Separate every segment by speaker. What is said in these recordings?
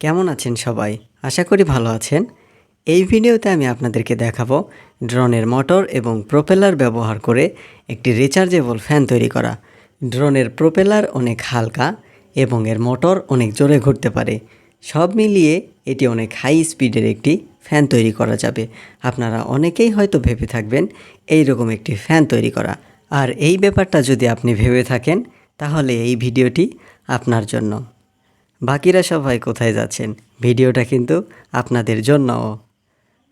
Speaker 1: কেমন আছেন সবাই? আশা করি ভালো আছেন। এই ভিডিওতে আমি আপনাদেরকে দেখাবো ড্রোনের মোটর এবং প্রোপেলার ব্যবহার করে একটি রিচার্জেবল ফ্যান তৈরি করা। ড্রোনের প্রোপেলার অনেক হালকা এবং এর মোটর অনেক জোরে ঘুরতে পারে। সব মিলিয়ে এটি অনেক হাই স্পিডের একটি ফ্যান তৈরি করা যাবে। আপনারা অনেকেই হয়তো ভেবে থাকবেন এই রকম একটি ফ্যান তৈরি করা। আর এই ব্যাপারটা যদি আপনি ভেবে থাকেন, তাহলে এই ভিডিওটি আপনার জন্য বাকিরা সবাই কোথায় যাচ্ছেন? ভিডিওটা কিন্তু আপনাদের জন্য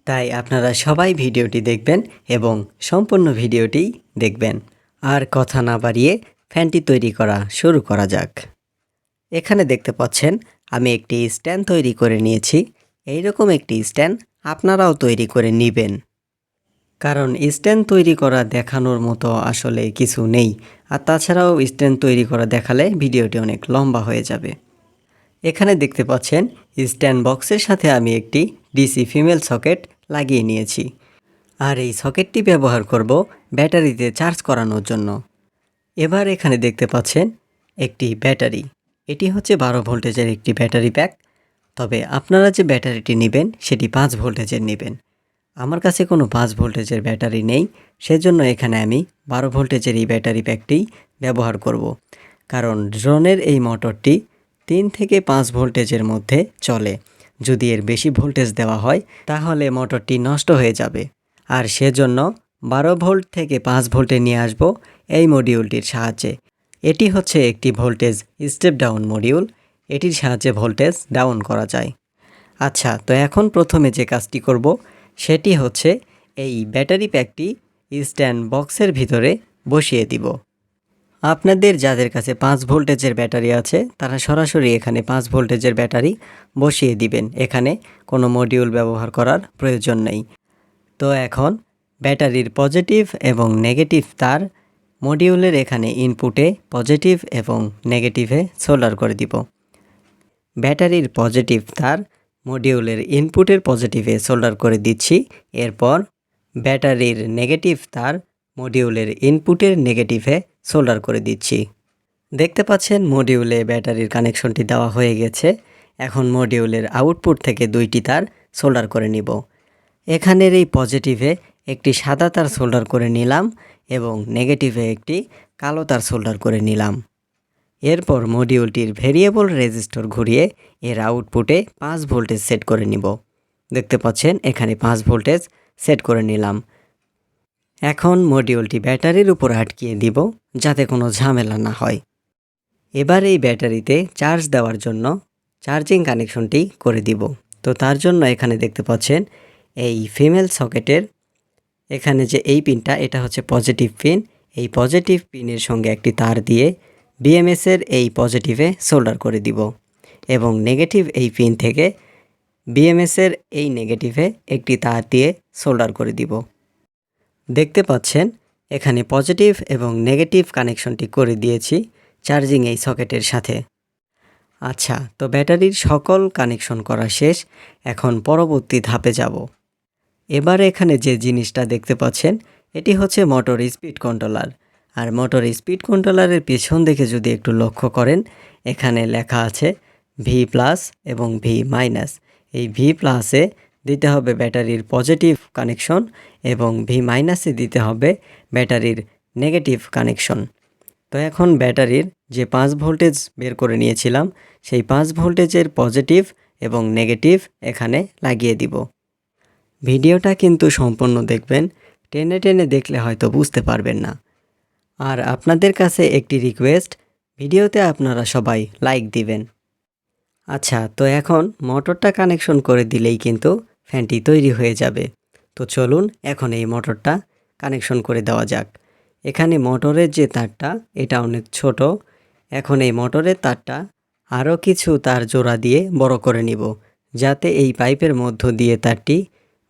Speaker 1: তাই আপনারা সবাই ভিডিওটি দেখবেন এবং সম্পূর্ণ ভিডিওটি দেখবেন। আর কথা না বাড়িয়ে ফ্যানটি তৈরি করা শুরু করা যাক। এখানে দেখতে পাচ্ছেন, আমি একটি স্ট্যান্ড তৈরি করে নিয়েছি। এই রকম একটি স্ট্যান্ড আপনারাও তৈরি করে নেবেন। কারণ স্ট্যান্ড তৈরি করা দেখানোর মতো আসলে কিছু নেই। আর তাছাড়াও স্ট্যান্ড তৈরি করা দেখালে ভিডিওটি অনেক লম্বা হয়ে যাবে। এখানে দেখতে পাচ্ছেন স্ট্যান্ড বক্সের সাথে আমি একটি ডিসি ফিমেল সকেট লাগিয়ে নিয়েছি। আর এই সকেটটি ব্যবহার করব ব্যাটারিতে চার্জ করানোর জন্য। এবার এখানে দেখতে পাচ্ছেন, একটি ব্যাটারি। এটি হচ্ছে বারো ভোল্টেজের একটি ব্যাটারি প্যাক। তবে আপনারা যে ব্যাটারিটি নেবেন, সেটি পাঁচ ভোল্টেজের নেবেন। আমার কাছে কোনো পাঁচ ভোল্টেজের ব্যাটারি নেই, সেজন্য এখানে আমি বারো ভোল্টেজের এই ব্যাটারি প্যাকটি ব্যবহার করব। কারণ ড্রোনের এই মোটরটি তিন থেকে পাঁচ ভোল্টেজের মধ্যে চলে। যদি এর বেশি ভোল্টেজ দেওয়া হয়, তাহলে মোটরটি নষ্ট হয়ে যাবে। আর সেজন্য বারো ভোল্ট থেকে পাঁচ ভোল্টে নিয়ে আসব এই মডিউলটির সাহায্যে। এটি হচ্ছে একটি ভোল্টেজ স্টেপ ডাউন মডিউল এটির সাহায্যে ভোল্টেজ ডাউন করা যায়। আচ্ছা তো এখন প্রথমে যে কাজটি করব, সেটি হচ্ছে এই ব্যাটারি প্যাকটি স্ট্যান্ড বক্সের ভিতরে বসিয়ে দিব। আপনাদের যাদের কাছে পাঁচ ভোল্টেজের ব্যাটারি আছে, তারা সরাসরি এখানে পাঁচ ভোল্টেজের ব্যাটারি বসিয়ে দিবেন। এখানে কোনো মডিউল ব্যবহার করার প্রয়োজন নেই। তো এখন ব্যাটারির পজিটিভ এবং নেগেটিভ তার মডিউলের এখানে ইনপুটে পজিটিভ এবং নেগেটিভে সোল্ডার করে দিব। ব্যাটারির পজিটিভ তার মডিউলের ইনপুটের পজিটিভে সোল্ডার করে দিচ্ছি। এরপর ব্যাটারির নেগেটিভ তার মডিউলের ইনপুটের নেগেটিভে সোল্ডার করে দিচ্ছি। দেখতে পাচ্ছেন মডিউলে ব্যাটারির কানেকশনটি দেওয়া হয়ে গেছে। এখন মডিউলের আউটপুট থেকে দুইটি তার সোল্ডার করে নিব। এখানের এই পজিটিভে একটি সাদা তার সোল্ডার করে নিলাম এবং নেগেটিভে একটি কালো তার সোল্ডার করে নিলাম। এরপর মডিউলটির ভেরিয়েবল রেজিস্টর ঘুরিয়ে এর আউটপুটে পাঁচ ভোল্টেজ সেট করে নিব। দেখতে পাচ্ছেন এখানে পাঁচ ভোল্টেজ সেট করে নিলাম। এখন মডিউলটি ব্যাটারির উপর আটকিয়ে দিব যাতে কোনো ঝামেলা না হয়। এবার এই ব্যাটারিতে চার্জ দেওয়ার জন্য চার্জিং কানেকশনটি করে দিব। তো তার জন্য এখানে দেখতে পাচ্ছেন এই ফিমেল সকেটের এখানে যে এই পিনটা এটা হচ্ছে পজিটিভ পিন এই পজিটিভ পিনের সঙ্গে একটি তার দিয়ে বিএমএসের এই পজিটিভে সোল্ডার করে দিব এবং নেগেটিভ এই পিন থেকে বিএমএসের এই নেগেটিভে একটি তার দিয়ে সোল্ডার করে দিব। দেখতে পাচ্ছেন, এখানে পজিটিভ এবং নেগেটিভ কানেকশনটি করে দিয়েছি চার্জিং এই সকেটের সাথে। আচ্ছা তো ব্যাটারির সকল কানেকশন করা শেষ, এখন পরবর্তী ধাপে যাব। এবার এখানে যে জিনিসটা দেখতে পাচ্ছেন, এটি হচ্ছে মোটর স্পিড কন্ট্রোলার। আর মোটর স্পিড কন্ট্রোলারের পিছন দিকে যদি একটু লক্ষ্য করেন, এখানে লেখা আছে ভি প্লাস এবং ভি মাইনাস এই ভি প্লাসে দিতে হবে ব্যাটারির পজিটিভ কানেকশন এবং ভি মাইনাসে দিতে হবে ব্যাটারির নেগেটিভ কানেকশন। তো এখন ব্যাটারির যে পাঁচ ভোল্টেজ বের করে নিয়েছিলাম, সেই পাঁচ ভোল্টেজের পজিটিভ এবং নেগেটিভ এখানে লাগিয়ে দিব। ভিডিওটা কিন্তু সম্পূর্ণ দেখবেন, টেনে টেনে দেখলে হয়তো বুঝতে পারবেন না। আর আপনাদের কাছে একটি রিকোয়েস্ট, ভিডিওতে আপনারা সবাই লাইক দিবেন। আচ্ছা তো এখন মোটরটা কানেকশন করে দিলেই কিন্তু ফ্যানটি তৈরি হয়ে যাবে। তো চলুন এখন এই মোটরটা কানেকশন করে দেওয়া যাক। এখানে মোটরের যে তারটা, এটা অনেক ছোট। এখন এই মোটরের তারটা আরও কিছু তার জোড়া দিয়ে বড় করে নিব, যাতে এই পাইপের মধ্য দিয়ে তারটি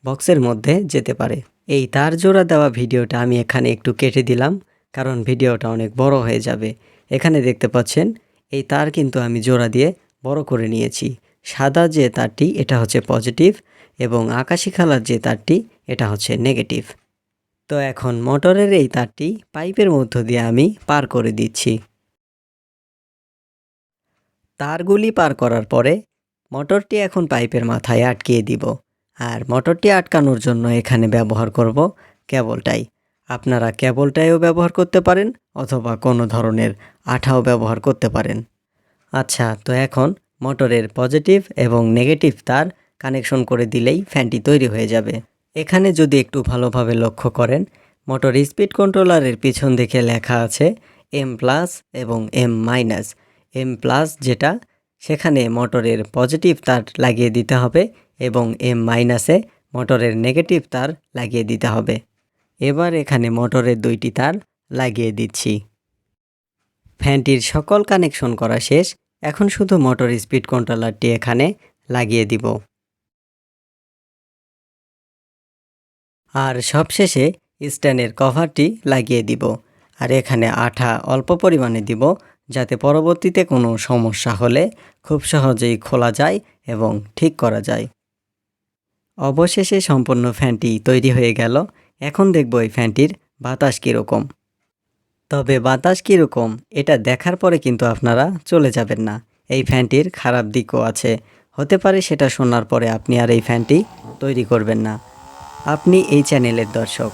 Speaker 1: বক্সের মধ্যে যেতে পারে। এই তার জোড়া দেওয়া ভিডিওটা আমি এখানে একটু কেটে দিলাম, কারণ ভিডিওটা অনেক বড় হয়ে যাবে। এখানে দেখতে পাচ্ছেন, এই তার কিন্তু আমি জোড়া দিয়ে বড় করে নিয়েছি। সাদা যে তারটি, এটা হচ্ছে পজিটিভ। এবং আকাশি খালার যে তারটি, এটা হচ্ছে নেগেটিভ তো এখন মোটরের এই তারটি পাইপের মধ্য দিয়ে আমি পার করে দিচ্ছি। তারগুলি পার করার পরে মোটরটি এখন পাইপের মাথায় আটকিয়ে দিব। আর মোটরটি আটকানোর জন্য এখানে ব্যবহার করব কেবলটাই। আপনারা কেবলটাইও ব্যবহার করতে পারেন অথবা কোনো ধরনের আঠাও ব্যবহার করতে পারেন। আচ্ছা তো এখন মোটরের পজিটিভ এবং নেগেটিভ তার কানেকশন করে দিলেই ফ্যানটি তৈরি হয়ে যাবে। এখানে যদি একটু ভালোভাবে লক্ষ্য করেন, মোটর স্পিড কন্ট্রোলারের পিছন দিকে লেখা আছে এম প্লাস এবং এম মাইনাস এম প্লাস যেটা, সেখানে মোটরের পজিটিভ তার লাগিয়ে দিতে হবে এবং এম মাইনাসে মোটরের নেগেটিভ তার লাগিয়ে দিতে হবে। এবার এখানে মোটরের দুইটি তার লাগিয়ে দিচ্ছি। ফ্যানটির সকল কানেকশন করা শেষ, এখন শুধু মোটর স্পিড কন্ট্রোলারটি এখানে লাগিয়ে দিব। আর সবশেষে স্ট্যান্ডের কভারটি লাগিয়ে দিব। আর এখানে আঠা অল্প পরিমাণে দিব, যাতে পরবর্তীতে কোনো সমস্যা হলে খুব সহজেই খোলা যায় এবং ঠিক করা যায়। অবশেষে সম্পূর্ণ ফ্যানটি তৈরি হয়ে গেল। এখন দেখব এই ফ্যানটির বাতাস কীরকম। তবে বাতাস কীরকম, এটা দেখার পরে কিন্তু আপনারা চলে যাবেন না। এই ফ্যানটির খারাপ দিকও আছে। হতে পারে সেটা শোনার পরে আপনি আর এই ফ্যানটি তৈরি করবেন না। আপনি এই চ্যানেলের দর্শক,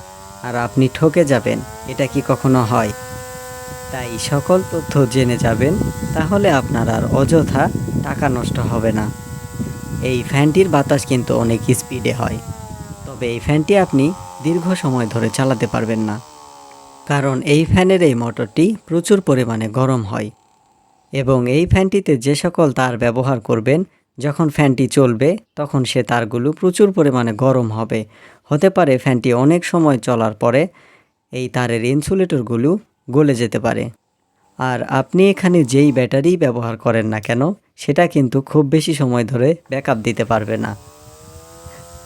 Speaker 1: আর আপনি ঠকে যাবেন, এটা কি কখনো হয়? তাই সকল তথ্য জেনে যাবেন, তাহলে আপনার আর অযথা টাকা নষ্ট হবে না। এই ফ্যানটির বাতাস কিন্তু অনেক স্পিডে হয়, তবে এই ফ্যানটি আপনি দীর্ঘ সময় ধরে চালাতে পারবেন না। কারণ এই ফ্যানের এই মোটরটি প্রচুর পরিমাণে গরম হয়, এবং এই ফ্যানটিতে যে সকল তার ব্যবহার করবেন, যখন ফ্যানটি চলবে, তখন সে তারগুলো প্রচুর পরিমাণে গরম হবে হতে পারে ফ্যানটি অনেক সময় চলার পরে এই তারের ইনসুলেটরগুলো গলে যেতে পারে। আর আপনি এখানে যেই ব্যাটারি ব্যবহার করেন না কেন, সেটা কিন্তু খুব বেশি সময় ধরে ব্যাকআপ দিতে পারবে না।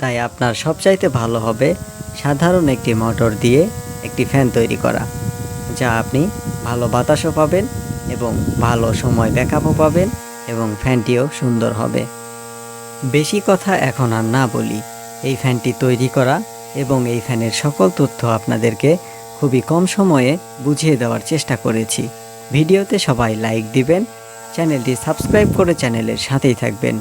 Speaker 1: তাই আপনার সবচাইতে ভালো হবে সাধারণ একটি মোটর দিয়ে একটি ফ্যান তৈরি করা, যা আপনি ভালো বাতাসও পাবেন এবং ভালো সময় ব্যাকআপও পাবেন এবং ফ্যানটিও সুন্দর হবে। বেশি কথা এখন আর না বলি। এই ফ্যানটি তৈরি করা এবং এই ফ্যানের সকল তথ্য আপনাদেরকে খুবই কম সময়ে বুঝিয়ে দেওয়ার চেষ্টা করেছি। ভিডিওতে সবাই লাইক দিবেন, চ্যানেলটি সাবস্ক্রাইব করে চ্যানেলের সাথেই থাকবেন।